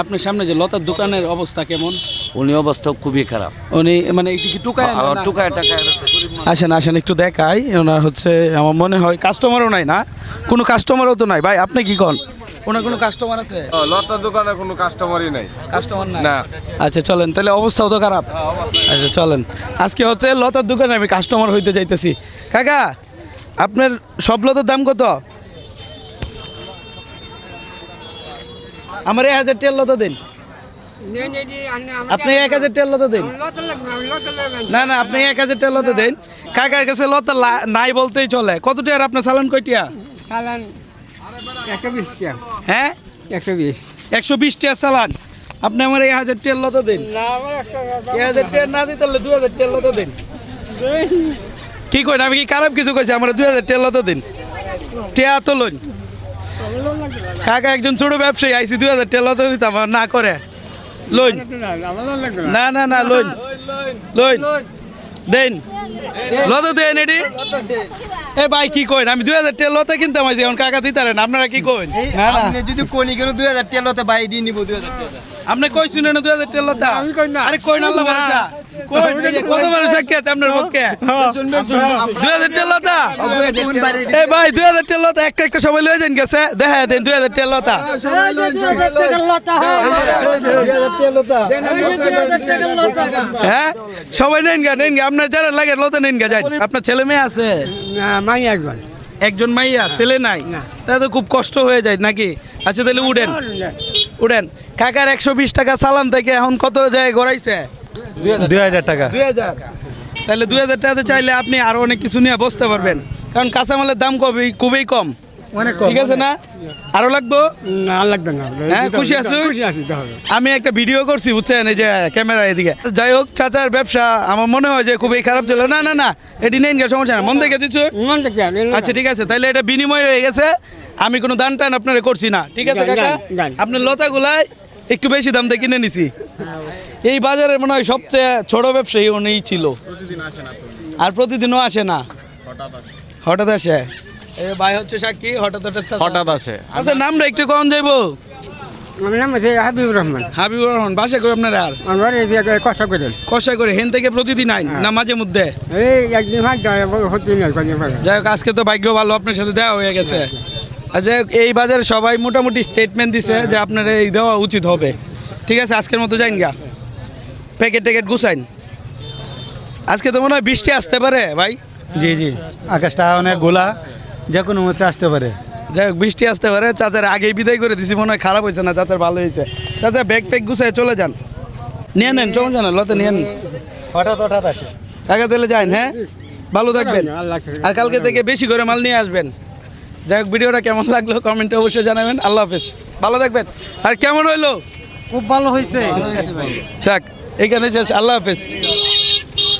আপনার সামনে যে লতার দোকানের অবস্থা কেমন? উনি অবস্থা খুবই খারাপ। উনি মানে টুকায় আসেন আসেন একটু দেখাই। ওনার হচ্ছে আমার মনে হয় কাস্টমারও নাই না? কোনো কাস্টমারও তো নাই। ভাই আপনি কি কন? ওনার কোনো কাস্টমার আছে? লতার দোকানে কোনো কাস্টমারই নাই। কাস্টমার নাই? না। আচ্ছা চলেন। তাহলে অবস্থাও তো খারাপ। আচ্ছা চলেন। আজকে হচ্ছে লতার দোকানে আমি কাস্টমার হইতে যাইতেছি। কাকা আপনার সব লতার দাম কত? আমার এক হাজার টেল লতা দিন। আপনি এক হাজার টেল লতা দিন। না না আপনি এক হাজার টেল লতা দিন। কাকার কাছে লতা নাই বলতেই চলে। কত টাকার আপনার চালান কয়টিয়া? চালান একশো বিশ টাকা হ্যাঁ? একশো বিশ। একশো বিশ টাকা চালান। আপনি আমার এক হাজার টেল লতা দিন। এক হাজার টাকা না দিই তাহলে দুই হাজার টেল লতা দিন। কি কইন আমি কি খারাপ কিছু কইছি? আমার দুই হাজার টেল লতা দিন। টেয়া তো লইন। কাকা একজন ছোট ব্যবসায়ী আইসি দুই হাজার টেল লতা দিতাম না করে। লইন। না না না লইন। লইন। দেন। লতা দেন এডি এ ভাই কি কইন? আমি দুই হাজার টেল লতা কিনতাম আইছি এখন কাকা দিতারেন আপনারা কি কইন? আপনি যদি কোনি কেন দুই হাজার তেলতে বাই দিয়ে নিবো দুই হাজার টাকা। আপনি কইছেন না দুই হাজার টেল লতা? আমি কই না। আরে কইন আল্লাহ ভরসা। কত মানুষ সাক্ষাৎ আপনার পক্ষে দুই হাজার টেল লতা ভাই দুই হাজার টেল একটা একটা সবাই লয়ে যান গেছে। দেখা দেন দুই হাজার টেল হ্যাঁ সবাই নেন গা নেন গা। আপনার যারা লাগে লতা নেন গা যাই আপনার ছেলে মেয়ে আছে? মাই একজন। একজন মাইয়া ছেলে নাই? তাহলে তো খুব কষ্ট হয়ে যায় নাকি? আচ্ছা তাহলে উঠেন উঠেন কাকার একশো বিশ টাকা সালাম থেকে এখন কত যায় গড়াইছে? দুই হাজার টাকা। দুই হাজার তাহলে দুই হাজার টাকাতে চাইলে আপনি আরও অনেক কিছু নিয়ে বসতে পারবেন। কারণ কাঁচামালের দাম খুবই খুবই কম। অনেক ঠিক আছে না? আরও লাগবো? না লাগবে না। হ্যাঁ, খুশি আছো? খুশি আছি তাহলে আমি একটা ভিডিও করছি বুঝছেন? এই যে ক্যামেরা এদিকে। যাই হোক চাচার ব্যবসা আমার মনে হয় যে খুবই খারাপ ছিল না না না এটি নেই সমস্যা না মন দেখে দিচ্ছ আচ্ছা ঠিক আছে। তাহলে এটা বিনিময় হয়ে গেছে। আমি কোনো দান টান আপনারা করছি না। ঠিক আছে কাকা। আপনার লতাগুলাই একটু বেশি দাম দিয়ে কিনে নিছি। এই বাজারে মনে হয় সবচেয়ে ছোট ব্যবসায়ী উনিই ছিল। আর প্রতিদিনও আসে না। হঠাৎ আসে। ভাই হচ্ছে সাক্ষী হঠাৎ হঠাৎ। হঠাৎ আসে। আচ্ছা নামটা একটু কম যাইবো। আমার নাম হচ্ছে হাবিবুর রহমান। হাবিবুর রহমান বাসা করে আপনারা আর? আমার এই যে কষ্ট কষা করে। হেন থেকে প্রতিদিন আইন না মাঝে মধ্যে? এই একদিন যাই হোক আজকে তো ভাগ্য ভালো আপনার সাথে দেওয়া হয়ে গেছে। আর যাই এই বাজারে সবাই মোটামুটি স্টেটমেন্ট দিছে যে আপনার এই দেওয়া উচিত হবে। ঠিক আছে আজকের মতো যাইন গা। প্যাকেট ট্যাকেট গুছাইন। আজকে তো মনে হয় বৃষ্টি আসতে পারে ভাই। জি জি। আকাশটা অনেক গোলা যে কোনো মতে আসতে পারে। যাই হোক বৃষ্টি আসতে পারে। চাচার আগেই বিদায় করে দিছি মনে হয় খারাপ হয়েছে না চাচার ভালো হয়েছে। চাচা ব্যাগ প্যাক গুছাই চলে যান। নিয়ে নেন সমস্যা না লতে নিয়ে নেন। হঠাৎ হঠাৎ আসে। টাকা দিলে যান হ্যাঁ? ভালো থাকবেন। আর কালকে থেকে বেশি করে মাল নিয়ে আসবেন। যাই হোক ভিডিওটা কেমন লাগল কমেন্টে অবশ্যই জানাবেন। আল্লাহ হাফেজ। ভালো থাকবেন। আর কেমন হইল? খুব ভালো হয়েছে যাক এখানে আল্লাহ হাফেজ।